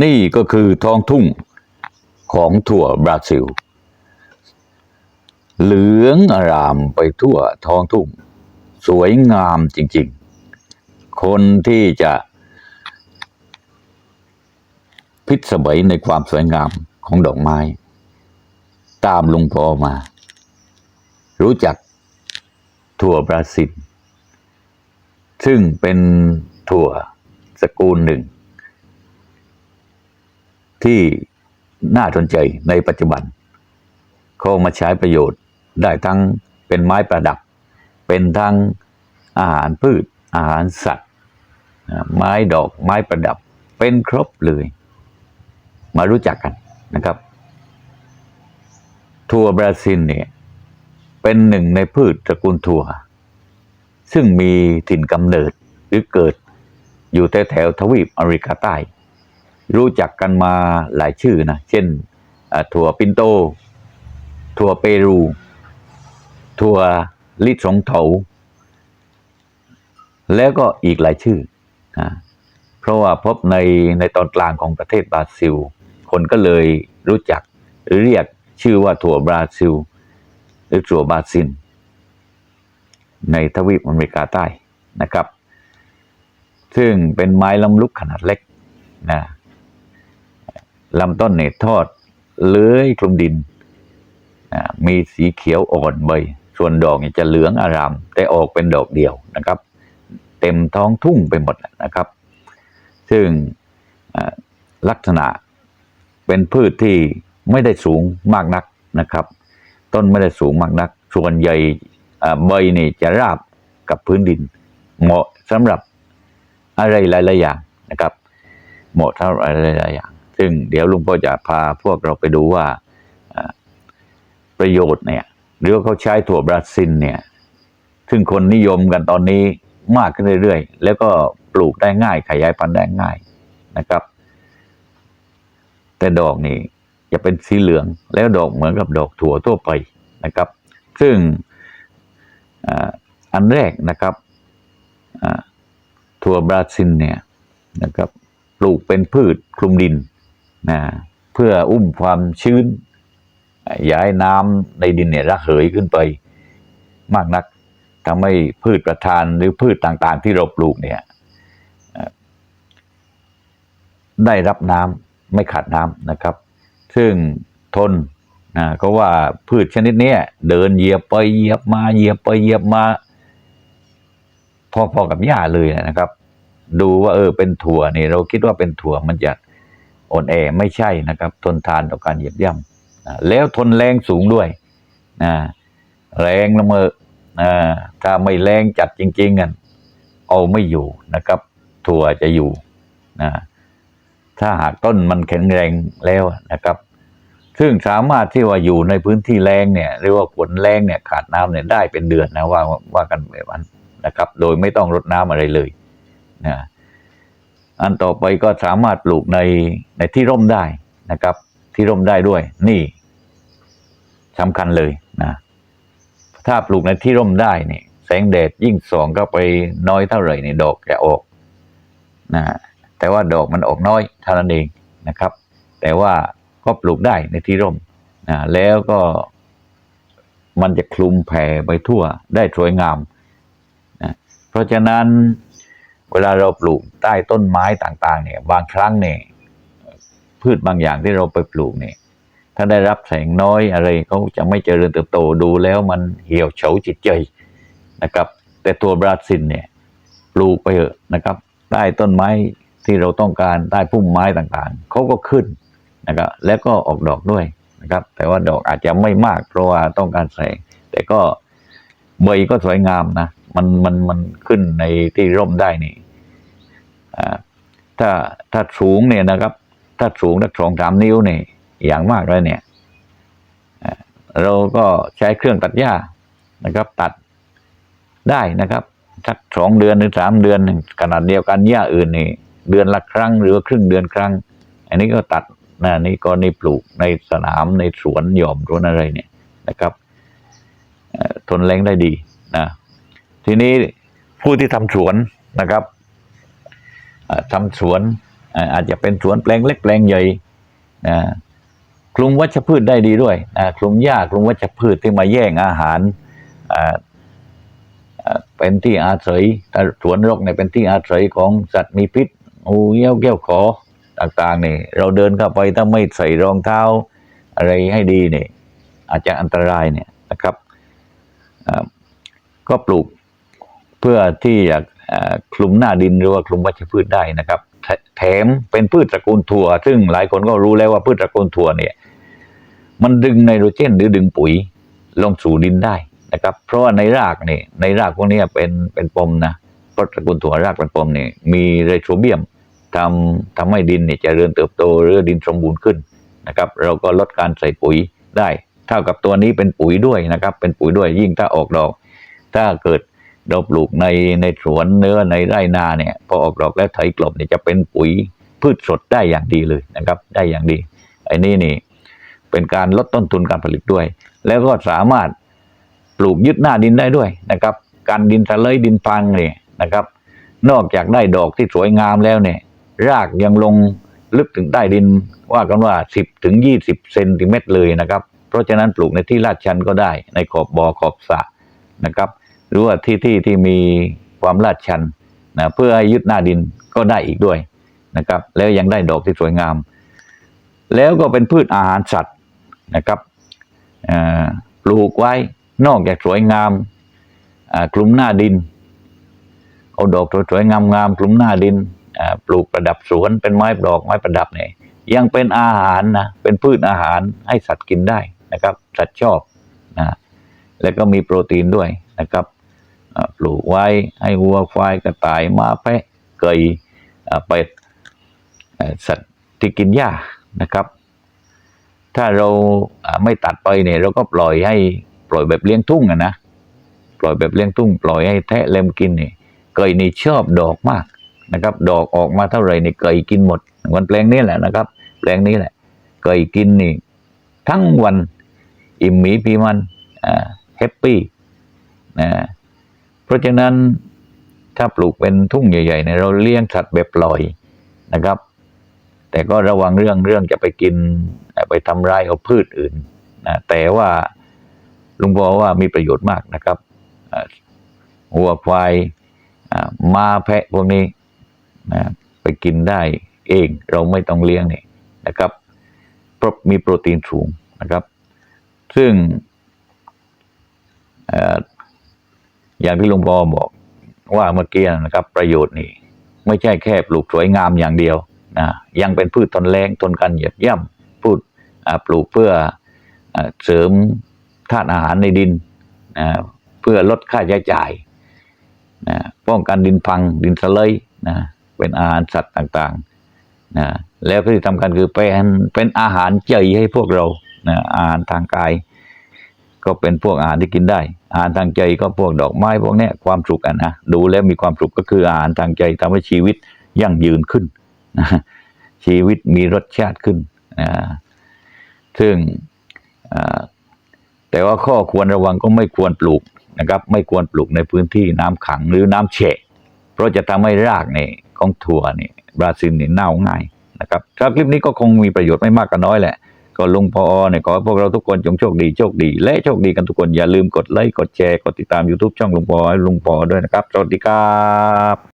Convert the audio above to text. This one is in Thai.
นี่ก็คือท้องทุ่งของถั่วบราซิล เหลืองอารามไปทั่วท้องทุ่ง สวยงามจริงๆ คนที่จะพิศวยในความสวยงามของดอกไม้ ตามลุงพอมา รู้จักถั่วบราซิล ซึ่งเป็นถั่วสกุลหนึ่ง ที่น่าสนใจในปัจจุบันเขามาใช้ประโยชน์ได้ทั้งเป็นไม้ประดับ เป็นทั้งอาหารพืช อาหารสัตว์ ไม้ดอกไม้ประดับ เป็นครบเลย มารู้จักกันนะครับถั่วบราซิลเนี่ยเป็นหนึ่งในพืชตระกูลถั่วซึ่งมีถิ่นกำเนิดหรือเกิดอยู่แถวแถวทวีปอเมริกาใต้ รู้จักกันมาหลายชื่อนะ เช่นถั่วปินโต ถั่วเปรู ถั่วลิสงเถาแล้วก็อีกหลายชื่อนะเพราะว่าพบในในตอนกลางของประเทศบราซิล คนก็เลยรู้จักหรือเรียกชื่อว่าถั่วบราซิล หรือถั่วบราซิลในทวีปอเมริกาใต้นะครับ ซึ่งเป็นไม้ลำลุกขนาดเล็กนะ ลำต้นเนี่ยทอดเลื้อยคลุมดิน มีสีเขียวอ่อนใบ ส่วนดอกจะเหลืองอาราม แต่ออกเป็นดอกเดียวนะครับ เต็มท้องทุ่งไปหมดนะครับ ซึ่งลักษณะเป็นพืชที่ไม่ได้สูงมากนักนะครับ ต้นไม่ได้สูงมากนัก ส่วนใหญ่ใบนี่จะราบกับพื้นดิน เหมาะสำหรับอะไรหลายๆอย่างนะครับ เหมาะสำหรับอะไรหลายๆอย่าง ซึ่งเดี๋ยวลุงพ่อจะพาพวกเราไปดูว่าประโยชน์เนี่ยหรือว่าเขาใช้ถั่วบราซิลเนี่ยซึ่งคนนิยมกันตอนนี้มากขึ้นเรื่อยๆ แล้วก็ปลูกได้ง่ายขยายพันธุ์ได้ง่ายนะครับ แต่ดอกนี่จะเป็นสีเหลืองแล้วดอกเหมือนกับดอกถั่วทั่วไปนะครับ ซึ่งอ,อันแรกนะครับถั่วบราซิลเนี่ยนะครับ ปลูกเป็นพืชคลุมดิน นะเพื่ออุ้มความชื้นย้ายน้ำในดินเนี่ยระเหยขึ้นไปมากนักทำให้พืชประทานหรือพืชต่างๆ ที่เราปลูกเนี่ยได้รับน้ำไม่ขาดน้ำนะครับ ซึ่งทนนะก็ว่าพืชชนิดนี้เดินเหยียบไปเหยียบมาเหยียบไปเหยียบมา พอๆกับหญ้าเลยนะครับ ดูว่าเออเป็นถั่วนี่เราคิดว่าเป็นถั่วมันจะ อ่อนแอไม่ใช่นะครับ ทนทานต่อการเหยียบย่ำนะแล้วทนแรงสูงด้วยนะแรงละเมอนะถ้าไม่แรงจัดจริงๆกันเอาไม่อยู่นะครับ ถั่วจะอยู่นะถ้าหากต้นมันแข็งแรงแล้วนะครับ ซึ่งสามารถที่ว่าอยู่ในพื้นที่แรงเนี่ยเรียกว่าฝนแรงเนี่ยขาดน้ำเนี่ยได้เป็นเดือนนะว่าว่ากันแบบนั้นนะครับ โดยไม่ต้องรดน้ำอะไรเลยนะ อันต่อไปก็สามารถปลูกในในที่ร่มได้นะครับ ที่ร่มได้ด้วย นี่สำคัญเลยนะถ้าปลูกในที่ร่มได้นี่แสงแดดยิ่งส่องเข้าไปน้อยเท่าไหร่นี่ดอกจะออกนะแต่ว่าดอกมันออกน้อยเท่านั้นเองนะครับ แต่ว่าก็ปลูกได้ในที่ร่มนะแล้วก็มันจะคลุมแผ่ไปทั่วได้สวยงามนะเพราะฉะนั้น เวลาเราปลูกใต้ต้นไม้ต่างๆเนี่ยบางครั้งเนี่ยพืชบางอย่างที่เราไปปลูกเนี่ยถ้าได้รับแสงน้อยอะไรเขาจะไม่เจริญเติบโตดูแล้วมันเหี่ยวเฉาจิตใจนะครับ แต่ตัวบราซิลเนี่ยปลูกไปเถอะนะครับใต้ต้นไม้ที่เราต้องการใต้พุ่มไม้ต่างๆเขาก็ขึ้นนะครับแล้วก็ออกดอกด้วยนะครับ แต่ว่าดอกอาจจะไม่มากเพราะว่าต้องการแสง แต่ก็ใบก็สวยงามนะมันมันมันขึ้นในที่ร่มได้นี่ ถ้าถ้าสูงเนี่ยนะครับ ถ้าสูงสักสองสามนิ้วเนี่ยอย่างมากเลยเนี่ยเราก็ใช้เครื่องตัดหญ้านะครับ ตัดได้นะครับสักสองเดือนหรือสามเดือนขนาดเดียวกันหญ้าอื่นนี่เดือนละครั้งหรือครึ่งเดือนครั้ง อันนี้ก็ตัดนะนี่ก็นี่ปลูกในสนามในสวนหย่อมสวนอะไรเนี่ยนะครับทนแรงได้ดีนะทีนี้ผู้ที่ทำสวนนะครับ ทำสวนอาจจะเป็นสวนแปลงเล็กแปลงใหญ่นะคลุมวัชพืชได้ดีด้วยนะคลุมหญ้าคลุมวัชพืชที่มาแย่งอาหารเป็นที่อาศัยถ้าสวนรกเนี่ยเป็นที่อาศัยของสัตว์มีพิษงูเงี้ยวแก้ยวขอต่างๆนี่เราเดินเข้าไปถ้าไม่ใส่รองเท้าอะไรให้ดีเนี่ยอาจจะอันตรายเนี่ยนะครับก็ปลูกเพื่อที่จะอ่าคลุมหน้าดินหรือว่าคลุมวัชพืชได้นะครับ แถมเป็นพืชตระกูลถั่ว ซึ่งหลายคนก็รู้แล้วว่าพืชตระกูลถั่วเนี่ย มันดึงไนโตรเจนหรือดึงปุ๋ยลงสู่ดินได้นะครับ เพราะว่าในรากเนี่ยในรากพวกนี้เป็นเป็นปมนะพราะตระกูลถั่วรากเป็นปมเนี่ยมีไรโซเบียมทำทำให้ดินเนี่ยจเจริญเติบโตหรือดินสมบูรณ์ขึ้นนะครับ เราก็ลดการใส่ปุ๋ยได้ เท่ากับตัวนี้เป็นปุ๋ยด้วยนะครับ เป็นปุ๋ยด้วยยิ่งถ้าออกดอก ถ้าเกิด เราปลูกในในสวนเนื้อในไร่นาเนี่ยพอออกดอกแล้วไถกลบเนี่ยจะเป็นปุ๋ยพืชสดได้อย่างดีเลยนะครับ ได้อย่างดีไอ้นี่นี่เป็นการลดต้นทุนการผลิตด้วย แล้วก็สามารถปลูกยึดหน้าดินได้ด้วยนะครับ การดินทะเลดินฟังเนี่ยนะครับ นอกจากได้ดอกที่สวยงามแล้วเนี่ย รากยังลงลึกถึงใต้ดินว่ากันว่า 10ถึง20เซนติเมตรเลยนะครับ เพราะฉะนั้นปลูกในที่ลาดชันก็ได้ในขอบบ่อขอบสระนะครับ หรือว่าที่ที่ที่มีความลาดชันนะเพื่อให้ยึดหน้าดินก็ได้อีกด้วยนะครับ แล้วยังได้ดอกที่สวยงาม แล้วก็เป็นพืชอาหารสัตว์นะครับปลูกไว้นอกจากสวยงามคลุมหน้าดินเอาดอกสวยๆงามๆคลุมหน้าดินปลูกประดับสวนเป็นไม้ดอกไม้ประดับเนี่ยยังเป็นอาหารนะเป็นพืชอาหารให้สัตว์กินได้นะครับ สัตว์ชอบนะแล้วก็มีโปรตีนด้วยนะครับ ปลูกไว้ให้วัวควายกระต่ายม้าแพะไก่เป็ดสัตว์ที่กินหญ้านะครับ ถ้าเราไม่ตัดไปเนี่ยเราก็ปล่อยให้ปล่อยแบบเลี้ยงทุ่งอะนะปล่อยแบบเลี้ยงทุ่งปล่อยให้แทะเล็มกินเนี่ยไก่นี่ชอบดอกมากนะครับ ดอกออกมาเท่าไหร่นี่ไก่กินหมดวันแปลงนี้แหละนะครับ แปลงนี้แหละไก่กินนี่ทั้งวันอิ่มหมีพีมันอ่าแฮปปี้นะ ราะฉะนั้นถ้าปลูกเป็นทุ่งใหญ่ๆเนี่ยเราเลี้ยงสัตว์แบบปล่อยนะครับ แต่ก็ระวังเรื่องเรื่องจะไปกินไปทำร้ายเอาพืชอื่นนะแต่ว่าลุงบอกว่ามีประโยชน์มากนะครับเอ่อวัวควายมาแพะพวกนี้นะไปกินได้เองเราไม่ต้องเลี้ยงนี่นะครับเพราะมีโปรตีนสูงนะครับ ซึ่ง อย่างที่ลุงปอบอกว่าเมื่อกี้นะครับ ประโยชน์นี่ไม่ใช่แค่ปลูกสวยงามอย่างเดียวนะยังเป็นพืชทนแรงทนการเหยียบย่ำพืชปลูกเพื่อเสริมธาตุอาหารในดินนะเพื่อลดค่าใช้จ่ายนะป้องกันดินพังดินสไลด์นะเป็นอาหารสัตว์ต่างๆนะแล้วที่สำคัญคือเป็นเป็นอาหารใจให้พวกเรานะอาหารทางกาย ก็เป็นพวกอาหารที่กินได้ อาหารทางใจก็พวกดอกไม้พวกเนี้ยความสุขอะนะดูแล้วมีความสุขก็คืออาหารทางใจทำให้ชีวิตยั่งยืนขึ้นนะชีวิตมีรสชาติขึ้นนะซึ่งแต่ว่าข้อควรระวังก็ไม่ควรปลูกนะครับ ไม่ควรปลูกในพื้นที่น้ำขังหรือน้ำแฉะเพราะจะทำให้รากเนี่ยของถั่วเนี่ยบราซิลเนี่ยเน่าง่ายนะครับครับคลิปนี้ก็คงมีประโยชน์ไม่มากก็น้อยแหละ ก็ลุงพอเนี่ยขอพวกเราทุกคนจงโชคดีโชคดี และโชคดีกันทุกคนอย่าลืมกดไลค์กดแชร์กดติดตาม YouTube ช่องลุงพอให้ลุงพอด้วยนะครับ สวัสดีครับ